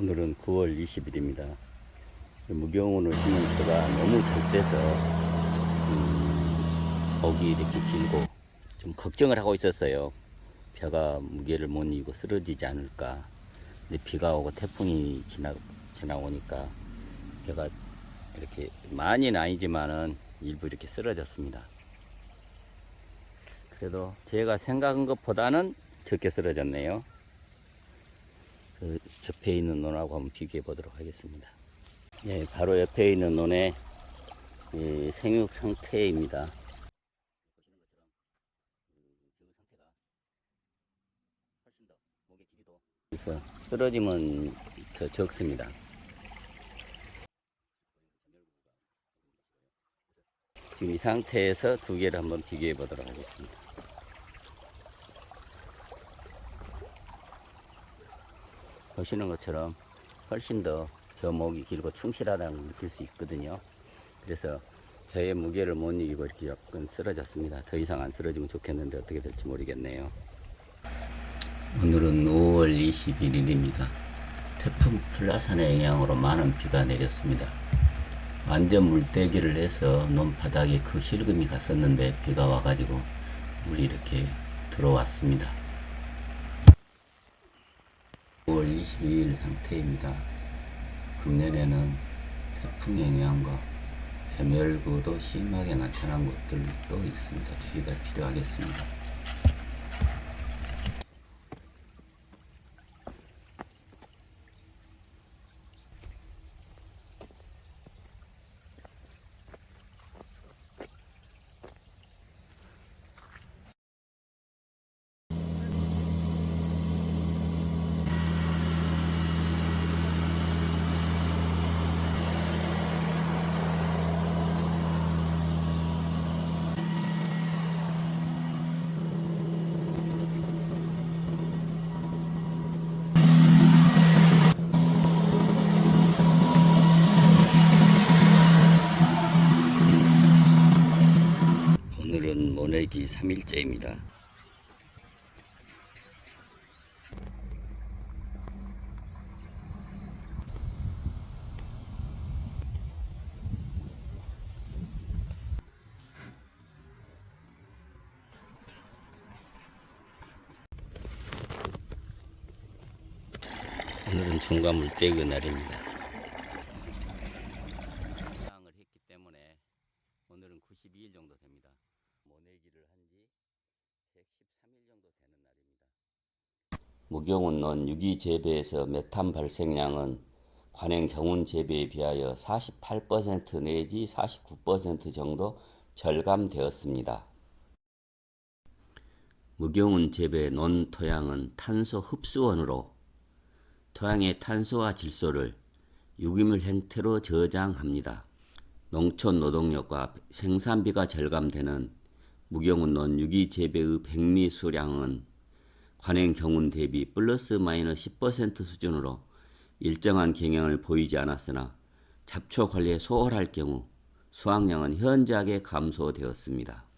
오늘은 9월 20일입니다. 무경으로 심은 벼가 너무 잘 돼서 음, 목이 이렇게 길고 좀 걱정을 하고 있었어요. 벼가 무게를 못 이기고 쓰러지지 않을까. 근데 비가 오고 태풍이 지나 지나오니까 벼가 이렇게 많이는 아니지만은 일부 이렇게 쓰러졌습니다. 그래도 제가 생각한 것보다는 적게 쓰러졌네요. 그 옆에 있는 논하고 한번 비교해 보도록 하겠습니다. 예, 바로 옆에 있는 논의 이 생육 상태입니다. 그래서 쓰러짐은 더 적습니다. 지금 이 상태에서 두 개를 한번 비교해 보도록 하겠습니다. 보시는 것처럼 훨씬 더 벼목이 길고 충실하다는 걸 느낄 수 있거든요. 그래서 벼의 무게를 못 이기고 이렇게 약간 쓰러졌습니다. 더 이상 안 쓰러지면 좋겠는데 어떻게 될지 모르겠네요. 오늘은 5월 21일입니다. 태풍 플라산의 영향으로 많은 비가 내렸습니다. 완전 물대기를 해서 논바닥에 그 실금이 갔었는데 비가 와가지고 물이 이렇게 들어왔습니다. 5월 22일 상태입니다. 금년에는 태풍 영향과 뱀열구도 심하게 나타난 곳들도 있습니다. 주의가 필요하겠습니다. 오늘은 모내기 3일째입니다. 오늘은 중간 물때기 날입니다. 을 했기 때문에 오늘은 92일 정도 됩니다. 모내기를 한 지 113일 정도 되는 날입니다. 무경운론 유기 재배에서 메탄 발생량은 관행 경운 재배에 비하여 48% 내지 49% 정도 절감되었습니다. 무경운 재배 논 토양은 탄소 흡수원으로 토양의 탄소와 질소를 유기물 형태로 저장합니다. 농촌 노동력과 생산비가 절감되는 무경운론 유기 재배의 백미 수량은 관행 경운 대비 플러스 마이너스 10% 수준으로 일정한 경향을 보이지 않았으나 잡초 관리에 소홀할 경우 수확량은 현저하게 감소되었습니다.